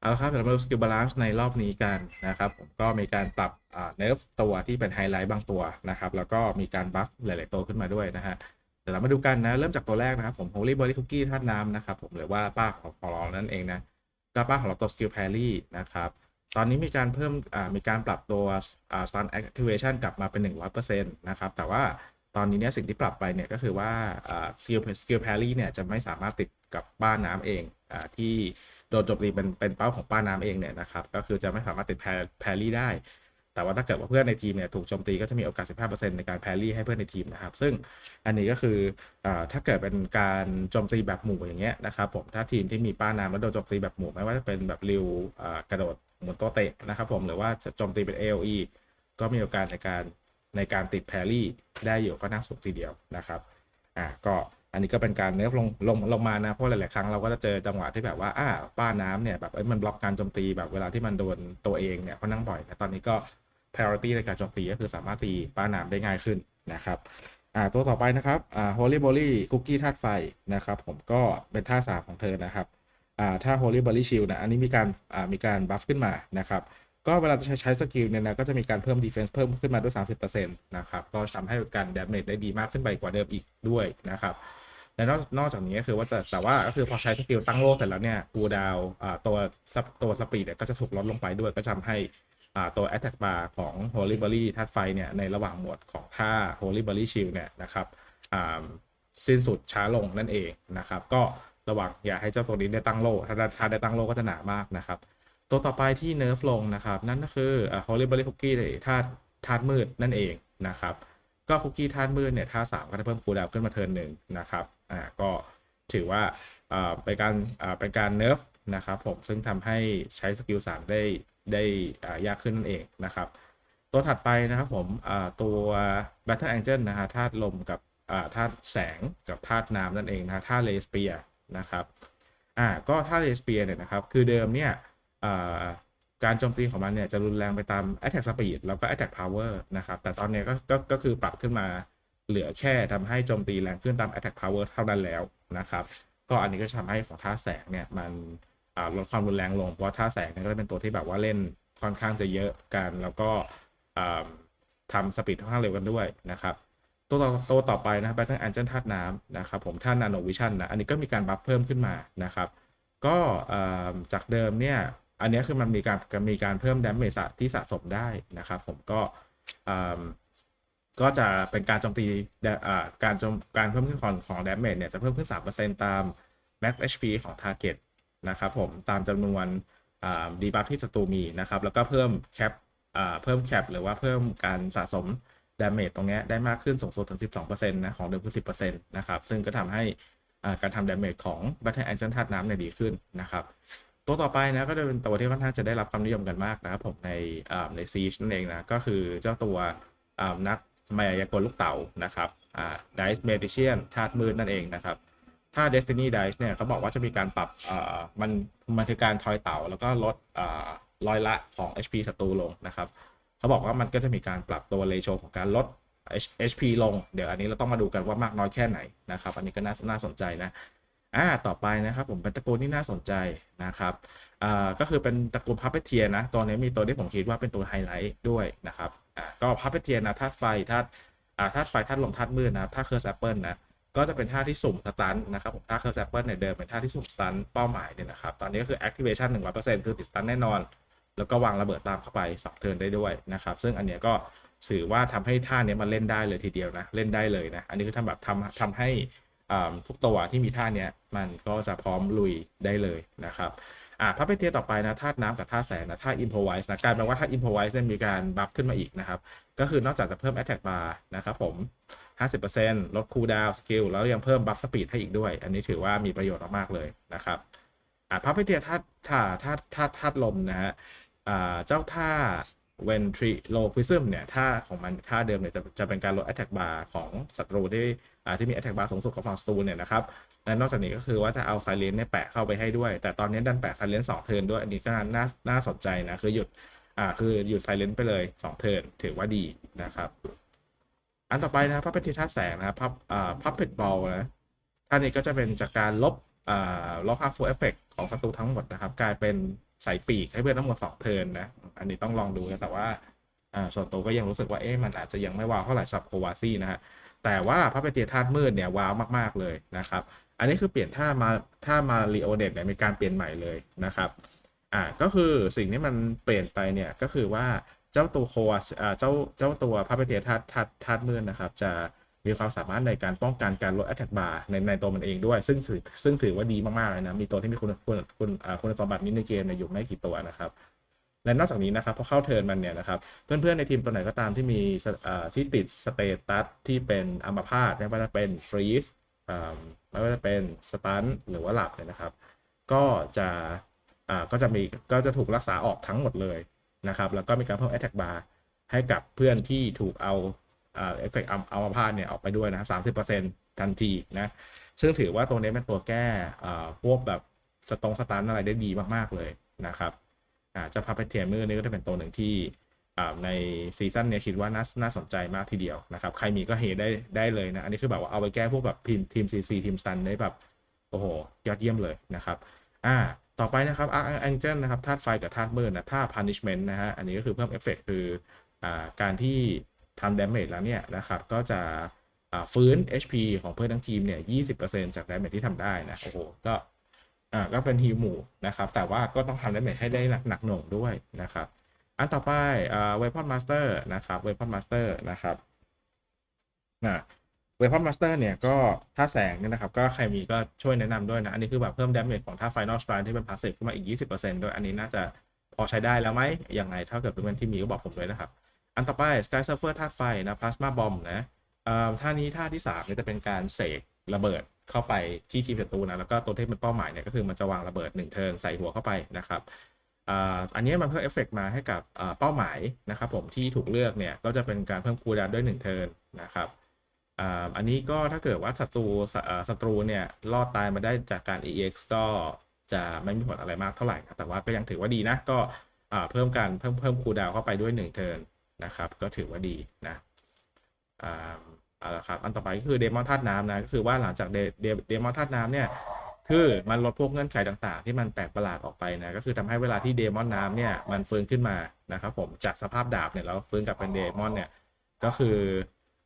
เอาละครับเดี๋ยวเรามาดูสกิลบาลานซ์ในรอบนี้กันนะครับผมก็มีการปรับเนิร์ฟตัวที่เป็นไฮไลท์บางตัวนะครับแล้วก็มีการบัฟหลาย ๆ ตัวขึ้นมาด้วยนะฮะเดี๋ยวเรามาดูกันนะเริ่มจากตัวแรกนะครับผม Holy Berry Cookie ธาตุน้ำนะครับผมหรือว่าป้าของของเรานั่นเองนะก็ป้าของเราตัวสกิลแพรี่นะครับตอนนี้มีการเพิ่มมีการปรับตัวอ่า Stun Activation กลับมาเป็น 100%นะครับแต่ว่าตอนนี้เนี่ยสิ่งที่ปรับไปเนี่ยก็คือว่าสกิลสกิลแพรี่เนี่ยจะไม่สามารถติดกับบ้าน้ำเองอที่ โดนโจมตีเป็นเป็นเป้าของป้าน้ำเองเนี่ยนะครับก็คือจะไม่สามารถติดแพรแพรี่ได้ แต่ว่าถ้าเกิดว่าเพื่อนในทีมเนี่ยถูกโจมตีก็จะมีโอกาส 15%ในการแพรรี่ให้เพื่อนในทีมนะครับ ซึ่งอันนี้ก็คืออถ้าเกิดเป็นการโจมตีแบบหมู่อย่างเงี้ยนะครับผมถ้าทีมที่มีป้าน้ำแล้วโดนโจมตีแบบหมู่ไม่ว่าจะเป็นแบบริวกระโดดหมุนตัวเตะนะครับผมหรือว่าจะโจมตีเป็น AOE ก็มีโอกาสในการในการติดแพรรี่ได้อยู่ก็น่าสูงทีเดียวนะครับอ่าก็ อันนี้ก็เป็นการเนฟลงลงลงมานะ เพราะหลาย ๆ ครั้งเราก็จะเจอจังหวะที่แบบว่าอ่าป้าน้ำเนี่ยแบบมันบล็อกการโจมตีแบบเวลาที่มันโดนตัวเองเนี่ยค่อนข้างบ่อยนะตอนนี้ก็ priority ในการโจมตีก็คือสามารถตีป้าน้ำได้ง่ายขึ้นนะครับอ่าตัวต่อไปนะครับอ่า Holy Bolly Cookie ธาตุไฟนะครับผมก็เป็นท่าสามของเธอนะครับอ่าถ้า Holy Bolly Shield นะอันนี้มีการอ่ามีการบัฟขึ้นมานะครับก็เวลาจะใช้ใช้สกิลเนี่ยนะก็จะมีการเพิ่ม defense เพิ่มขึ้นมาด้วย 30%นะครับก็ทำให้การ damage ได้ดีมากขึ้นไปกว่าเดิมอีกด้วยนะครับ และนอกนอกจากนี้ก็คือว่าแต่แต่ว่าก็คือพอใช้สกิลตั้งโลเสร็จแล้วเนี่ยคูดาวอ่าตัวตัวสปีดเนี่ยก็จะถูกลดลงไปด้วยก็ทำให้อ่าตัว attack bar ของ Holy Berry ธาตุไฟเนี่ยในระหว่างหมวดของท่า Holy Berry Shield เนี่ยนะครับอ่าสิ้นสุดช้าลงนั่นเองนะครับ ก็ระวังอย่าให้เจ้าตัวนี้ได้ตั้งโลถ้าถ้าได้ตั้งโลก็จะหนามากนะครับ ตัวต่อไปที่เนิร์ฟลงนะครับ นั่นก็คืออ่า Holy Berry Cookie ธาตุธาตุมืดนั่นเองนะครับ ก็คุกกี้ธาตุมืดเนี่ยท่าสามก็จะเพิ่มคูดาวขึ้นมาเทินหนึ่งนะครับ อ่าก็ถือว่าอ่าเป็นการอ่าเป็นการเนิร์ฟนะครับผมซึ่งทำให้ใช้สกิลสามได้ได้อ่ายากขึ้นนั่นเองนะครับ ตัวถัดไปนะครับผมอ่าตัว Battle Angel นะฮะธาตุลมกับอ่าธาตุแสงกับธาตุน้ำนั่นเองนะธาตุเลสเปียนะครับอ่าก็ธาตุเลสเปียเนี่ยนะครับคือเดิมเนี่ยอ่าการโจมตีของมันเนี่ยจะรุนแรงไปตาม attack speed แล้วก็ attack power นะครับ แต่ตอนนี้ก็ก็ก็คือปรับขึ้นมา เหลือแค่ทำให้โจมตีแรงขึ้นตาม attack power เท่านั้นแล้วนะครับ ก็อันนี้ก็จะทำให้ของท่าแสงเนี่ยมันลดความรุนแรงลง เพราะท่าแสงเนี่ยก็เป็นตัวที่แบบว่าเล่นค่อนข้างจะเยอะกัน แล้วก็ทำสปีดค่อนข้างเร็วกันด้วยนะครับ ตัวต่อตัวต่อไปนะครับ Battle Angel ธาตุน้ำนะครับผมธาตุ Nano Vision นะอันนี้ก็มีการบัฟเพิ่มขึ้นมานะครับ ก็จากเดิมเนี่ยอันนี้คือมันมีการมีการเพิ่มดาเมจที่สะสมได้นะครับ ผมก็ ก็จะเป็นการโจมตีการจมการเพิ่มขึ้นของของดาเมจเนี่ยจะเพิ่มขึ้น 3%ตาม max HP ของ target นะครับผมตามจำนวนดีบัฟที่ศัตรูมีนะครับ แล้วก็เพิ่มแคปเพิ่มแคปหรือว่าเพิ่มการสะสมดาเมจตรงนี้ได้มากขึ้นสูงสุดถึง 12%นะของเดิมคือ 10%นะครับ ซึ่งก็ทำให้การทำดาเมจของ Battle Angel ธาตุน้ำเนี่ยดีขึ้นนะครับ ตัวต่อไปนะก็จะเป็นตัวที่ค่อนข้างจะได้รับความนิยมกันมากนะครับผมในในซีชนั่นเองนะ ก็คือเจ้าตัวนัก มายากลลูกเต๋านะครับอ่า Dice Magician ธาตุมืดนั่นเองนะครับ ถ้า Destiny Dice เนี่ยเขาบอกว่าจะมีการปรับอ่ามันมันคือการทอยเต่า แล้วก็ลดอ่าร้อยละของ HP ศัตรูลงนะครับเขาบอกว่ามันก็จะมีการปรับตัวเรโชของการลด HP ลง เดี๋ยวอันนี้เราต้องมาดูกันว่ามากน้อยแค่ไหนนะครับ อันนี้ก็น่าน่าสนใจนะอ่าต่อไปนะครับผมเป็นตระกูลที่น่าสนใจนะครับอ่าก็คือเป็นตระกูลพับเปเทียนะ ตัวนี้มีตัวที่ผมคิดว่าเป็นตัวไฮไลท์ด้วยนะครับ ก็พับเปเทียนนะธาตุไฟธาตุธาตุไฟธาตุลมธาตุมืดนะถ้าเคอร์แซปเปิลนะก็จะเป็นท่าที่สุ่มสตันนะครับผมถ้าเคอร์แซปเปิลเนี่ยเดิมเป็นท่าที่สุ่มสตันเป้าหมายเนี่ยนะครับ ตอนนี้ก็คือ activation 100%คือติดสตันแน่นอน แล้วก็วางระเบิดตามเข้าไปสับเทินได้ด้วยนะครับ ซึ่งอันเนี้ยก็ถือว่าทำให้ท่าเนี้ยมันเล่นได้เลยทีเดียวนะ เล่นได้เลยนะ อันนี้คือทำแบบทำทำให้ทุกตัวที่มีท่าเนี้ยมันก็จะพร้อมลุยได้เลยนะครับ อ่าพระเปเทียต่อไปนะธาตุน้ำกับธาตุแสงนะธาตุอินโพไวส์นะกลายเป็นว่าธาตุอินโพไวส์เนี่ยมีการบัฟขึ้นมาอีกนะครับ ก็คือนอกจากจะเพิ่ม attack bar นะครับผม 50%ลดคูลดาวสกิลแล้วยังเพิ่มบัฟสปีดให้อีกด้วย อันนี้ถือว่ามีประโยชน์มากๆเลยนะครับอ่าพระเปเทียธาตุธาตุธาตุธาตุธาตุลมนะฮะอ่าเจ้าท่า ventriloquism เนี่ยท่าของมันท่าเดิมเนี่ยจะจะเป็นการลด attack bar ของศัตรูที่อ่าที่มี attack bar สูงสุดของฝั่งศัตรูเนี่ยนะครับ และนอกจากนี้ก็คือว่าจะเอา silence เนี่ยแปะเข้าไปให้ด้วย แต่ตอนนี้ดันแปะ silence สองเทิร์นด้วย อันนี้ก็น่าน่าสนใจนะ คือหยุด อ่า คือหยุด silence ไปเลยสองเทิร์นถือว่าดีนะครับ อันต่อไปนะครับพับเป็นทีท่าแสงนะครับพับอ่าพับเพดบอลนะท่านี้ก็จะเป็นจากการลบอ่าลบ harmful effect ของศัตรูทั้งหมดนะครับ กลายเป็นใส่ปีกให้เพื่อนทั้งหมดสองเทิร์นนะ อันนี้ต้องลองดูนะแต่ว่าอ่าส่วนตัวก็ยังรู้สึกว่าเอ๊ะมันอาจจะยังไม่ว้าวเท่าไหร่สับโควาซี่นะฮะแต่ว่าพระเปเตียธาตุมืดเนี่ยว้าวมากๆเลยนะครับ อันนี้คือเปลี่ยนท่ามาท่ามาริโอเด็เนี่ยมีการเปลี่ยนใหม่เลยนะครับอ่าก็คือสิ่งที่มันเปลี่ยนไปเนี่ยก็คือว่าเจ้าตัวโควาอ่าเจ้าเจ้าตัวพระเปเตียธาตุธาตุธาตุมืดนะครับ จะมีความสามารถในการป้องกันการลด attack bar ในในตัวมันเองด้วย ซึ่งถือซึ่งถือว่าดีมากๆเลยนะ มีตัวที่มีคุณคุณคุณอ่าคุณสมบัตินี้ในเกมเนี่ยอยู่ไม่กี่ตัวนะครับและนอกจากนี้นะครับพอเข้าเทิร์นมันเนี่ยนะครับเพื่อนๆในทีมตัวไหนก็ตามที่มีอ่าที่ติดสเตตัสที่เป็นอัมพาตไม่ว่าจะเป็นฟรีส ไม่ว่าจะเป็นสตันหรือว่าหลับเนี่ยนะครับ ก็จะอ่าก็จะมีก็จะถูกรักษาออกทั้งหมดเลยนะครับ แล้วก็มีการเพิ่ม attack bar ให้กับเพื่อนที่ถูกเอาอ่าเอฟเฟกต์อัลมาพาตเนี่ยออกไปด้วยนะสามสิบเปอร์เซ็นต์ทันทีนะ ซึ่งถือว่าตัวนี้เป็นตัวแก้อ่าพวกแบบสตรงสตันอะไรได้ดีมาก ๆ เลยนะครับอ่าจ้าพาไปเทียมือนี่ก็จะเป็นตัวหนึ่งที่ ในซีซั่นเนี้ยคิดว่าน่าน่าสนใจมากทีเดียวนะครับ ใครมีก็เฮได้ได้เลยนะ อันนี้คือแบบว่าเอาไปแก้พวกแบบทีมทีมซีซีทีมซันได้แบบ โอ้โห ยอดเยี่ยมเลยนะครับ อ่า ต่อไปนะครับอาร์แองเจิลนะครับธาตุไฟกับธาตุมืดนะท่า punishment นะฮะ อันนี้ก็คือเพิ่มเอฟเฟกคืออ่าการที่ทำ damage แล้วเนี่ยนะครับ ก็จะอ่าฟื้น HP ของเพื่อนทั้งทีมเนี่ย20%จาก damage ที่ทำได้นะโอ้โหก็อ่าก็เป็นฮิวหมู่นะครับ แต่ว่าก็ต้องทำดาเมจให้ได้หนักหน่วงด้วยนะครับ อันต่อไปอ่าเวพอนมาสเตอร์นะครับเวพอนมาสเตอร์นะครับอ่าเวพอนมาสเตอร์เนี่ยก็ถ้าแสงเนี่ยนะครับ ก็ใครมีก็ช่วยแนะนำด้วยนะ อันนี้คือแบบเพิ่มดาเมจของท่า Final Strike ที่เป็นพาสซีฟขึ้นมาอีก 20%ด้วยอันนี้น่าจะพอใช้ได้แล้วไหมยังไง ถ้าเกิดเป็นเพื่อนที่มีก็บอกผมด้วยนะครับ อันต่อไป Sky Surfer ธาตุไฟนะ Plasma Bomb นะเอ่อท่านี้ท่าที่3เนี่ยจะเป็นการเสกระเบิดเข้าไปที่ทีมศัตรูนะแล้วก็ตัวเที่เป็นเป้าหมายเนี่ยก็คือมันจะวางระเบิด1เทิร์นใส่หัวเข้าไปนะครับ อันนี้มันเพิ่มเอฟเฟกมาให้กับเป้าหมายนะครับผมที่ถูกเลือกเนี่ยก็จะเป็นการเพิ่มคูลดาวน์ด้วย1เทิร์นนะครับอันนี้ก็ถ้าเกิดว่าศัตรูศัตรูเนี่ยรอดตายมาได้จากการ EX ก็จะไม่มีผลอะไรมากเท่าไหร่นะแต่ว่าก็ยังถือว่าดีนะก็เพิ่มการเพิ่มเพิ่มคูลดาวเข้าไปด้วย1เทิร์นนะครับก็ถือว่าดีนะเอาละครับอันต่อไปก็คือเดมอนธาตุน้ำนะก็คือว่าหลังจากเดเดเดมอนธาตุน้ำเนี่ย คือมันลดพวกเงื่อนไขต่างๆ ที่มันแปลกประหลาดออกไปนะก็คือทำให้เวลาที่เดมอนน้ำเนี่ยมันฟื้นขึ้นมานะครับผมจากสภาพดาบเนี่ยแล้วฟื้นกลับเป็นเดมอนเนี่ยก็คือ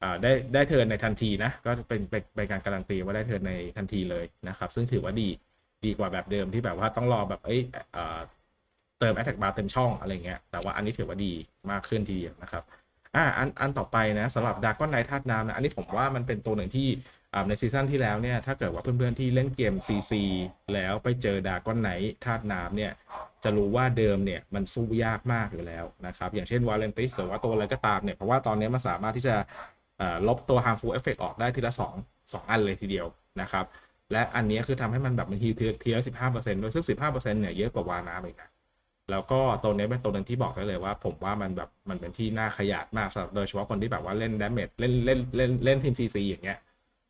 อ่าได้ได้เทินในทันทีนะก็เป็นเป็นเป็นการการันตีว่าได้เทินในทันทีเลยนะครับ ซึ่งถือว่าดีดีกว่าแบบเดิมที่แบบว่าต้องรอแบบเอ้ยอ่าเติมแอตแทกบาร์เต็มช่องอะไรเงี้ยแต่ว่าอันนี้ถือว่าดีมากขึ้นทีเดียวนะครับอ่าอันอันต่อไปนะสำหรับดากอนไนท์ธาตุน้ำนะอันนี้ผมว่ามันเป็นตัวหนึ่งที่ ในซีซั่นที่แล้วเนี่ยถ้าเกิดว่าเพื่อนๆที่เล่นเกม CC แล้วไปเจอดาก้อนไหนธาตุน้ำเนี่ยจะรู้ว่าเดิมเนี่ยมันสู้ยากมากอยู่แล้วนะครับ อย่างเช่นวาเลนติสหรือว่าตัวอะไรก็ตามเนี่ย เพราะว่าตอนนี้มันสามารถที่จะลบตัว harmful effect ออกได้ทีละ 2 2 อันเลยทีเดียวนะครับ และอันนี้คือทำให้มันแบบมันฮีเทียทีละสิบห้าเปอร์เซ็นต์ด้วยซึ่งสิบห้าเปอร์เซ็นต์เนี่ยเยอะกว่าวาน้ำอีกนะแล้วก็ตัวนี้เป็นตัวหนึ่งที่บอกได้เลยว่า ผมว่ามันแบบมันเป็นที่น่าขยาดมากสำหรับโดยเฉพาะคนที่แบบว่าเล่นดาเมจเล่นเล่นเล่นเล่นทีมซีซีอย่างเงี้ย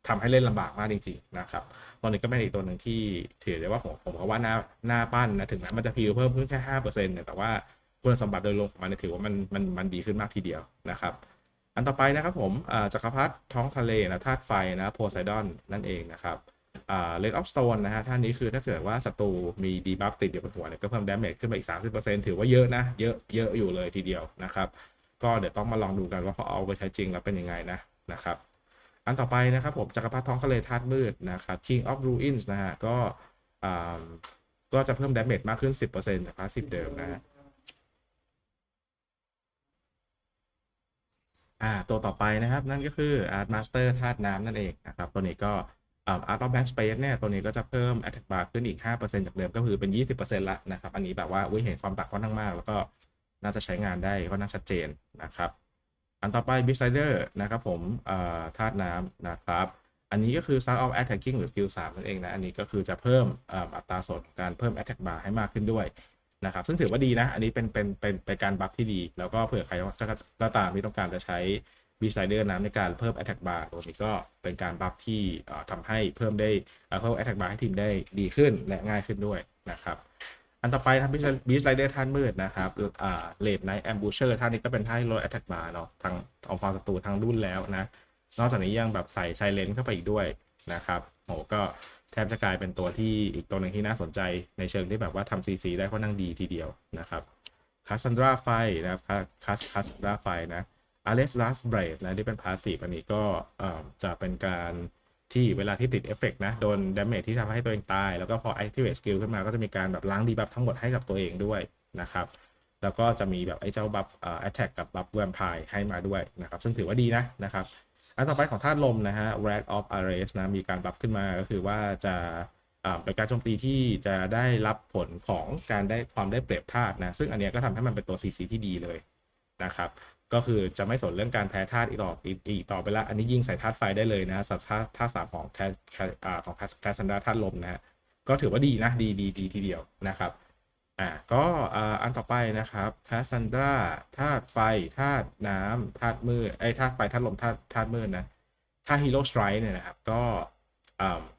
ทำให้เล่นลำบากมากจริงๆนะครับตัวนี้ก็เป็นอีกตัวหนึ่งที่ถือได้ว่าผมผมว่าหน้าหน้าปั้นนะถึงแม้มันจะพิวเพิ่มขึ้นแค่ห้าเปอร์เซ็นต์เนี่ยแต่ว่าคุณสมบัติโดยรวมของมันถือว่ามันมันมันดีขึ้นมากทีเดียวนะครับอันต่อไปนะครับผมจักรพรรดิท้องทะเลนะธาตุไฟนะโพไซดอนนั่นเองนะครับเลดออฟสโตนนะฮะท่านนี้คือถ้าเกิดว่าศัตรูมีดีบัฟติดอยู่บนหัวเนี่ยก็เพิ่มดาเมจขึ้นไปอีก 30%ถือว่าเยอะนะ เยอะเยอะอยู่เลยทีเดียวนะครับ ก็เดี๋ยวต้องมาลองดูกันว่าพอเอาไปใช้จริงแล้วเป็นยังไงนะนะครับ อันต่อไปนะครับผมจักรพรรดิท้องทะเลธาตุมืดนะครับ King of Ruins นะฮะก็อ่าก็จะเพิ่มดาเมจมากขึ้น 10%จากพาสซีฟเดิมนะฮะอ่าตัวต่อไปนะครับนั่นก็คือ Art Master ธาตุน้ำนั่นเองนะครับตัวนี้ก็อ่า Art of Bank Space เนี่ยตัวนี้ก็จะเพิ่ม Attack Bar ขึ้นอีก 5%จากเดิมก็คือเป็น 20%ละนะครับ อันนี้แบบว่าอุ้ยเห็นความต่างค่อนข้างมาก แล้วก็น่าจะใช้งานได้ค่อนข้างชัดเจนนะครับ อันต่อไป Beast Rider นะครับผมธาตุน้ำนะครับ อันนี้ก็คือ Start of Attacking หรือ Skill 3นั่นเองนะ อันนี้ก็คือจะเพิ่มอ,อัตราส่วนการเพิ่ม Attack Bar ให้มากขึ้นด้วยนะครับ ซึ่งถือว่าดีนะ อันนี้เป็นเป็นเป็นเป็นการบัฟที่ดี แล้วก็เผื่อใครว่าก็ตามที่ต้องการจะใช้บีไซเดอร์น้ำในการเพิ่ม Attack Bar ตัวนี้ก็เป็นการบัฟที่ทำให้เพิ่มได้เอ่อเพิ่ม Attack Bar ให้ทีมได้ดีขึ้นและง่ายขึ้นด้วยนะครับ อันต่อไปทำบีไซเดอร์ท่านมืดนะครับอ่าเลดไนท์แอมบูเชอร์ท่านนี้ก็เป็นท่าที่ลด Attack Bar เนาะทางของฝั่งศัตรูทางรุ่นแล้วนะ นอกจากนี้ยังแบบใส่ไซเลนเข้าไปอีกด้วยนะครับโหก็แทบจะกลายเป็นตัวที่อีกตัวหนึ่งที่น่าสนใจในเชิงที่แบบว่าทำ CC ได้ค่อนข้างดีทีเดียวนะครับคาซันดราไฟนะครับคาสคาซันดราไฟนะอเลสลัสเบรดนะที่เป็นพาสซีฟอันนี้ก็อ่อจะเป็นการ ที่เวลาที่ติดเอฟเฟกนะโดนดาเมจที่ทำให้ตัวเองตาย แล้วก็พอ activate skill ขึ้นมาก็จะมีการแบบล้างดีบัฟทั้งหมดให้กับตัวเองด้วยนะครับ แล้วก็จะมีแบบไอ้เจ้าบัฟเอ่อ attack กับบัฟแวมไพร์ให้มาด้วยนะครับ ซึ่งถือว่าดีนะนะครับอันต่อไปของธาตุลมนะฮะ Wrath of Ares นะมีการบัฟขึ้นมาก็คือว่าจะอ่าเป็นการโจมตีที่จะได้รับผลของการได้ความได้เปรียบธาตุนะซึ่งอันเนี้ยก็ทำให้มันเป็นตัว CC ที่ดีเลยนะครับ ก็คือจะไม่สนเรื่องการแพ้ธาตุอีกต่ออีกต่อไปละอันนี้ยิงใส่ธาตุไฟได้เลยนะสับธาตุธาตุสามของแคาของแคสซันดราธาตุลมนะฮะก็ถือว่าดีนะดีดีดีทีเดียวนะครับอ่าก็อันต่อไปนะครับคาซันดราธาตุไฟธาตุน้ำธาตุมืดไอ้ธาตุไฟธาตุลมธาตุธาตุมืดนะถ้าฮีโร่สไตร์เนี่ยนะครับก็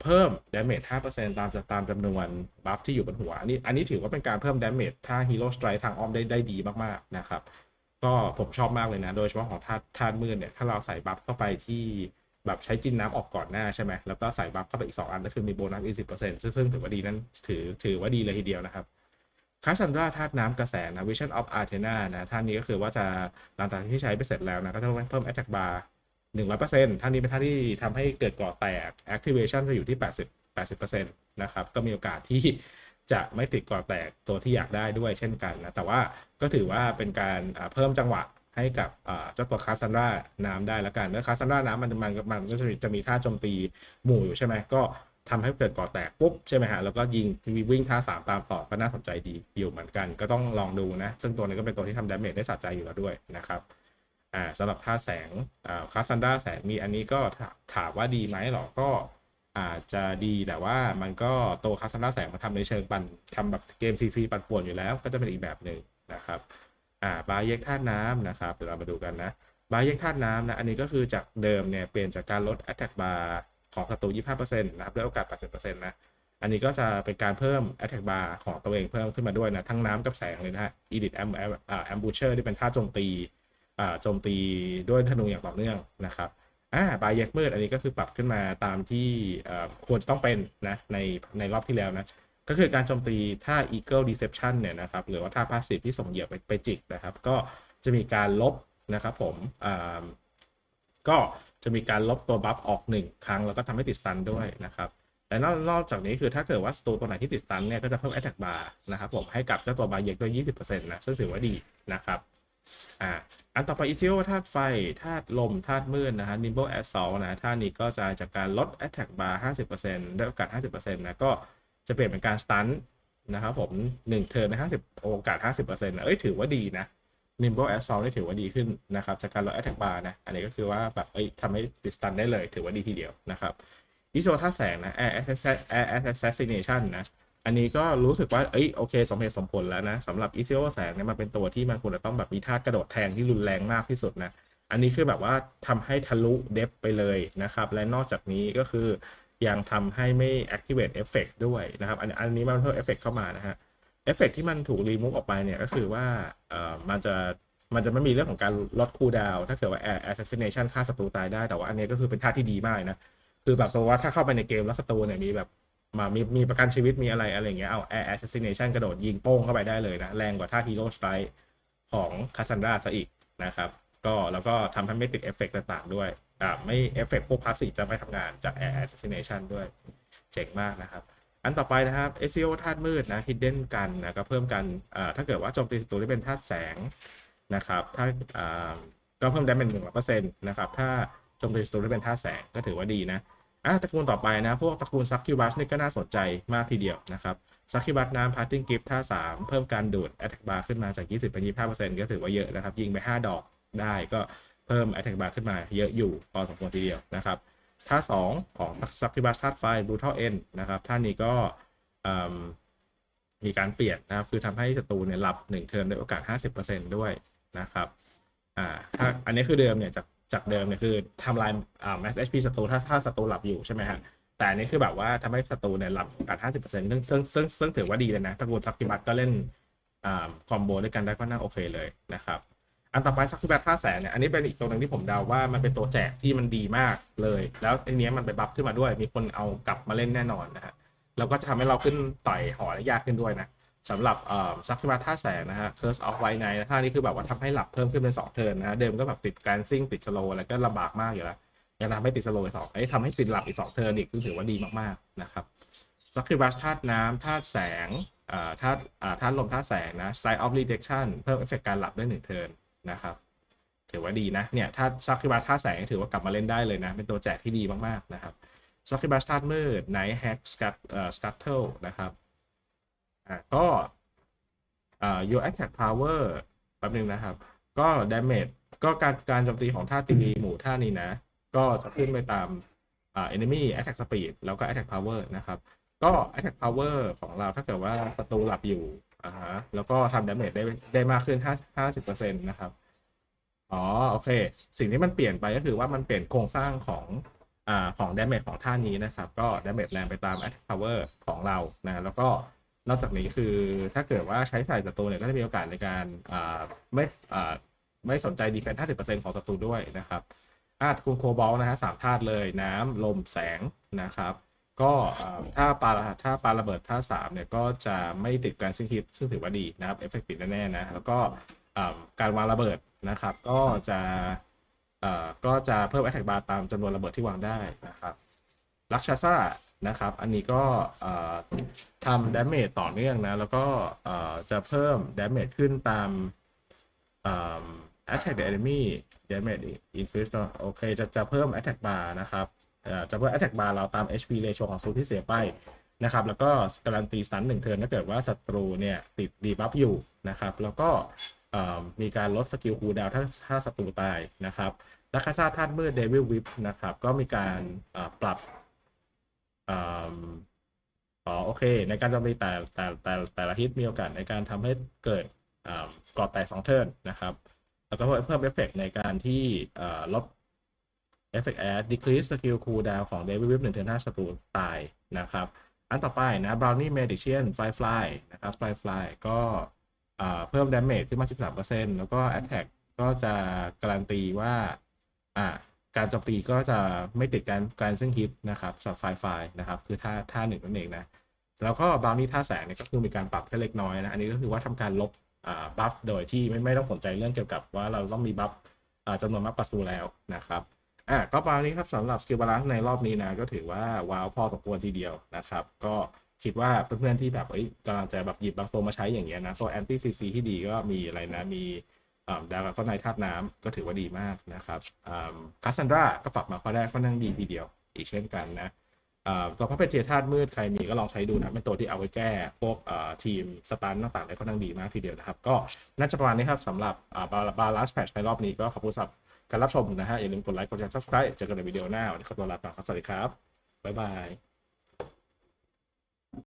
เพิ่มดาเมจ5%ตามจตามจำนวนบัฟที่อยู่บนหัวอันนี้อันนี้ถือว่าเป็นการเพิ่มดาเมจถ้าฮีโร่สไตร์ทางอ้อมได้ได้ดีมากๆนะครับ ก็ผมชอบมากเลยนะ โดยเฉพาะของธาตุธาตุมืดเนี่ย ถ้าเราใส่บัฟเข้าไปที่แบบใช้จินน้ำออกก่อนหน้าใช่ไหม แล้วก็ใส่บัฟเข้าไปอีก 2 อันก็คือมีโบนัสอีกสิบเปอร์เซ็นต์ซึ่งถือว่าดีนั้นถือถือว่าดีเลยทีเดียวนะครับคาซันดราธาตุน้ำกระแสนะ Vision of Athena นะท่านนี้ก็คือว่าจะหลังจากที่ใช้ไปเสร็จแล้วนะ ก็จะเพิ่ม Attack Bar 100%ท่านนี้เป็นท่านที่ทำให้เกิดก่อแตก Activation จะอยู่ที่ 80 80%นะครับ ก็มีโอกาสที่ จะไม่ติดก่อแตกตัวที่อยากได้ด้วยเช่นกันนะ แต่ว่าก็ถือว่าเป็นการเพิ่มจังหวะให้กับเจ้าตัวคาซันดราน้ำได้แล้วกันแล้วคาซันดราน้ำมันมันมันก็จะมีจะมีท่าโจมตีหมู่อยู่ใช่ไหมก็ทำให้เกิดก่อแตกปุ๊บใช่ไหมฮะแล้วก็ยิงวิ่งท่าสามตามต่อก็น่าสนใจดีอยู่เหมือนกัน ก็ต้องลองดูนะ ซึ่งตัวนี้ก็เป็นตัวที่ทำดาเมจได้สะใจอยู่แล้วด้วยนะครับอ่าสำหรับท่าแสงอ่าคาซันดาแสงมีอันนี้ก็ถาถามว่าดีไหมหรอก็ อาจจะดีแต่ว่ามันก็โตัวคาซันาแสงมาทำในเชิงปั่นทำแบบเกมซีซีปั่นป่วนอยู่แล้ว ก็จะเป็นอีกแบบหนึ่งนะครับอ่าบาเยกธาตุน้ำนะครับเดี๋ยวเรามาดูกันนะบาเยกธาตุน้ำนะอันนี้ก็คือจากเดิมเนี่ยเปลี่ยนจากการลด attack bar ของศัตรู 25%นะครับด้วยโอกาส 80%นะอันนี้ก็จะเป็นการเพิ่ม attack bar ของตัวเองเพิ่มขึ้นมาด้วยนะ ทั้งน้ำกับแสงเลยนะฮะ edit am am อ่า ambusher ที่เป็นท่าโจมตีอ่าโจมตีด้วยธนูอย่างต่อเนื่องนะครับ อ่าบายเยกมืดอันนี้ก็คือปรับขึ้นมาตามที่ควรจะต้องเป็นนะในในรอบที่แล้วนะก็คือการโจมตีท่า Eagle Deception เนี่ยนะครับหรือว่าท่า Passive ที่ส่งเหยื่อไปไปจิกนะครับ ก็จะมีการลบนะครับผมอ่าก็จะมีการลบตัวบัฟออก 1 ครั้ง แล้วก็ทำให้ติดสตันด้วยนะครับแต่นอกจากนี้คือถ้าเกิดว่าสตูตัวไหนที่ติดสตันเนี่ยก็จะเพิ่ม Attack Bar นะครับผมให้กับเจ้าตัวบาเยกด้วย 20%นะซึ่งถือว่าดีนะครับ อ่าอันต่อไปอีซิโอธาตุไฟธาตุลมธาตุมืดนะฮะ Nimble Assault นะท่านี้ก็จะจากการลด Attack Bar 50%ด้โอกาส 50%นะก็จะเปลี่ยนเป็นการสตันนะครับผม1เทิร์นใน50 โอกาส 50%นะเอ้ยถือว่าดีนะ Nimble Assault นี่ถือว่าดีขึ้นนะครับจากการลด Attack Bar นะ อันนี้ก็คือว่าแบบเอ้ยทำให้ติดสตันได้เลย ถือว่าดีทีเดียวนะครับอีโซท่าแสงนะ Air Assassination นะ อันนี้ก็รู้สึกว่า เอ้ย โอเค สมเหตุสมผลแล้วนะสำหรับอีซิโอแสงเนี่ยมันเป็นตัวที่มันควรจะต้องแบบมีท่ากระโดดแทงที่รุนแรงมากที่สุดนะ อันนี้คือแบบว่าทำให้ทะลุเดฟไปเลยนะครับ และนอกจากนี้ก็คือยังทำให้ไม่ activate effect ด้วยนะครับ อันอันนี้มันเพิ่ม effect เข้ามานะฮะ เอฟเฟกที่มันถูกรีมูฟออกไปเนี่ยก็คือว่าเอ่อมันจะมันจะไม่มีเรื่องของการลดคูลดาว ถ้าเกิดว่า air assassination ฆ่าศัตรูตายได้ แต่ว่าอันนี้ก็คือเป็นท่าที่ดีมากนะ คือแบบสมมติว่าถ้าเข้าไปในเกมแล้วศัตรูเนี่ยมีแบบ มามีมีประกันชีวิตมีอะไรอะไรอย่างเงี้ยเอา air assassination กระโดดยิงโป้งเข้าไปได้เลยนะ แรงกว่าท่า hero strike ของคาซันดราซะอีกนะครับ ก็แล้วก็ทำให้ไม่ติดเอฟเฟกต่างๆ ด้วยอ่าไม่เอฟเฟกพวกพาสซีจะไม่ทำงานจาก air assassination ด้วยเจ๋งมากนะครับ อันต่อไปนะครับ SEO ธาตุมืดนะ Hidden กันนะก็เพิ่มกันอ่าถ้าเกิดว่าโจมตีศัตรูที่เป็นธาตุแสงนะครับถ้าอ่าก็เพิ่มได้เป็นหนึ่งร้อยเปอร์เซ็นต์นะครับถ้าโจมตีศัตรูที่เป็นธาตุแสงก็ถือว่าดีนะ อะตระกูลต่อไปนะ พวกตระกูลซักคิวบัสนี่ก็น่าสนใจมากทีเดียวนะครับซักคิวบัสน้ำพาร์ติ้งกิฟต์ท่าสามเพิ่มการดูด Attack Bar ขึ้นมาจาก 20เป็น25%ก็ถือว่าเยอะนะครับ ยิงไป 5 ดอกได้ก็เพิ่ม Attack Bar ขึ้นมาเยอะอยู่พอสมควรทีเดียวนะครับท่าสองของซักทิบัสธาตุไฟบูท a เอ็นนะครับท่านี้ก็มีการเปลี่ยนนะครับ คือทำให้ศัตรูเนี่ยหลับหนึ่งเทิร์นด้โอกาส 50%ด้วยนะครับอ่าถ้าอันนี้คือเดิมเนี่ยจาก จากเดิมเนี่ยคือทำลายอ่า max HP ศัตรูถ้าถ้าศัตรูหลับอยู่ใช่ไหมฮะแต่อันนี้คือแบบว่าทำให้ศัตรูเนี่ยหลับโอกาส50%ซึ่งซึ่งซึ่งซึ่งถือว่าดีเลยนะตระกูลซักทิบัสก็เล่นอ่าคอมโบด้วยกันได้ก็น่าโอเคเลยนะครับอันต่อไปซักซิแบทท่าแสนเนี่ยอันนี้เป็นอีกตัวหนึ่งที่ผมเดาว่ามันเป็นตัวแจกที่มันดีมากเลย แล้วไอันนี้ยมันไปบัฟขึ้นมาด้วย มีคนเอากลับมาเล่นแน่นอนนะฮะแล้วก็จะทำให้เราขึ้นต่อยหอได้ยากขึ้นด้วยนะ สำหรับเอ่อซักซิแบทท่าแสนนะฮะ Curse of White Knight ท่านี้คือแบบว่าทำให้หลับเพิ่มขึ้นเป็นสองเทิร์นนะฮะ เดิมก็แบบติดการซิ่งติดสโลอะไรก็ลำบากมากอยู่แล้วยังทำให้ติดสโลอีกสองไอ้ยทำให้ติดหลับอีกสองเทิร์นอีกซึ่งถือว่าดีมากๆนะครับซักคิบัสธาตุน้ำธาตุแสงอ่าธาตุอ่าธาตุลมธาตุแสงนะ side of rejection เพิ่มเอฟเฟกต์การหลับได้หนึ่งเทิร์นนะครับถือว่าดีนะเนี่ยถ้าซักคิบัสธาตุแสงถือว่ากลับมาเล่นได้เลยนะ เป็นตัวแจกที่ดีมากๆนะครับซักคิบัสธาตุมืด night hack scat เอ่อ scuttle นะครับ อ่าก็อ่า your attack power แป๊บนึงนะครับ ก็ damage ก็การการโจมตีของท่าตีหมู่ท่านี้นะ ก็จะขึ้นไปตามอ่า enemy attack speed แล้วก็ attack power นะครับ ก็ attack power ของเราถ้าเกิดว่าศัตรูหลับอยู่อ่าฮะแล้วก็ทำ damage ได้ได้มากขึ้น5 50%นะครับอ๋อโอเค สิ่งที่มันเปลี่ยนไปก็คือว่ามันเปลี่ยนโครงสร้างของอ่าของ damage ของท่านี้นะครับ ก็ damage แรงไปตาม attack power ของเรานะแล้วก็ นอกจากนี้คือถ้าเกิดว่าใช้ใส่ศัตรูเนี่ยก็จะมีโอกาสในการอ่ไม่อ่าไม่สนใจ defense 50%ของศัตรูด้วยนะครับอ่าคุณโคบอลนะฮะสามธาตุเลยน้ำลมแสงนะครับ ก็ถ้าปาถ้าปาระเบิดท่าสามเนี่ยก็จะไม่ติดการซึ่งฮิตซึ่งถือว่าดีนะครับเอฟเฟกติฟแน่ๆนะแล้วก็การวางระเบิดนะครับ ก็จะก็จะเพิ่มแอ t แทกบาร์ตามจำนวนระเบิดที่วางได้นะครับลักชาซ่า นะครับ อันนี้ก็ทำดาเมจต่อเนื่องนะ แล้วก็จะเพิ่มดาเมจขึ้นตามเอ่อ attack the enemy damage increase โอเค จะจะเพิ่ม attack bar นะครับจะเพิ่ม attack bar เราตาม HP ratio ของสูที่เสียไปนะครับ แล้วก็การันตีสตันหนึ่งเทิร์นถ้าเกิดว่าศัตรูเนี่ยติดดีบัฟอยู่นะครับ แล้วก็มีการลดสกิลคูลดาวถ้าถ้าศัตรูตายนะครับลักคาซาธาตุมืดเดวิลวิปนะครับ ก็มีการปรับ อ๋อโอเค ในการโจมตีแต่แต่แต่แต่ละฮิตมีโอกาสในการทำให้เกิดกรอบแตกสองเทิร์นนะครับ แล้วก็เพิ่มเอฟเฟกในการที่ลดเอฟเฟกต์แอด decrease skill cooldown ของ Devil Whip หนึ่งเทิร์นถ้าศัตรูตายนะครับ อันต่อไปนะ Brownie Magician Firefly นะครับ Firefly ก็เอ่อเพิ่ม damage ขึ้นมา 13%แล้วก็ attack ก็จะการันตีว่าอ่า การจมตีก็จะไม่ติดการการซึ่งฮิตนะครับสำหรับ Firefly นะครับ คือท่าท่าหนึ่งนั่นเองนะแล้วก็บราวนี่ท่าแสงเนี่ยก็คือมีการปรับแค่เล็กน้อยนะ อันนี้ก็คือว่าทำการลบอ่าบัฟโดยที่ไม่ไม่ต้องสนใจเรื่องเกี่ยวกับว่าเราต้องมีบัฟอ่าจำนวนมากประสูแล้วนะครับอะก็ประมาณนี้ครับสำหรับสกิลบาลานซ์ในรอบนี้นะก็ถือว่าว้าวพอสมควรทีเดียวนะครับ ก็คิดว่าเพื่อนๆที่แบบเอ้ยกำลังจะแบบหยิบบัฟโฟมาใช้อย่างเงี้ยนะตัวแอนตี้ซีซีที่ดีก็มีอะไรนะมี ดาวก็ในธาตุน้ำก็ถือว่าดีมากนะครับคาสซันดราก็ปรับมาข้อแรกค่อนข้างดีทีเดียว อีกเช่นกันนะตัวพระเป็นเทียธาตุมืดใครมีก็ลองใช้ดูนะเป็นตัวที่เอาไว้แก้พวกทีมสตันต่างๆได้ค่อนข้างดีมากทีเดียวนะครับ ก็น่าจะประมาณนี้ครับสำหรับบาบาลานซ์แพชในรอบนี้ก็ขอบคุณสำหรับการรับชมนะฮะอย่าลืมกดไลค์กดแชร์ subscribe เจอกันในวิดีโอหน้าวันนี้ขอตัวลาไปก่อนครับสวัสดีครับบ๊ายบาย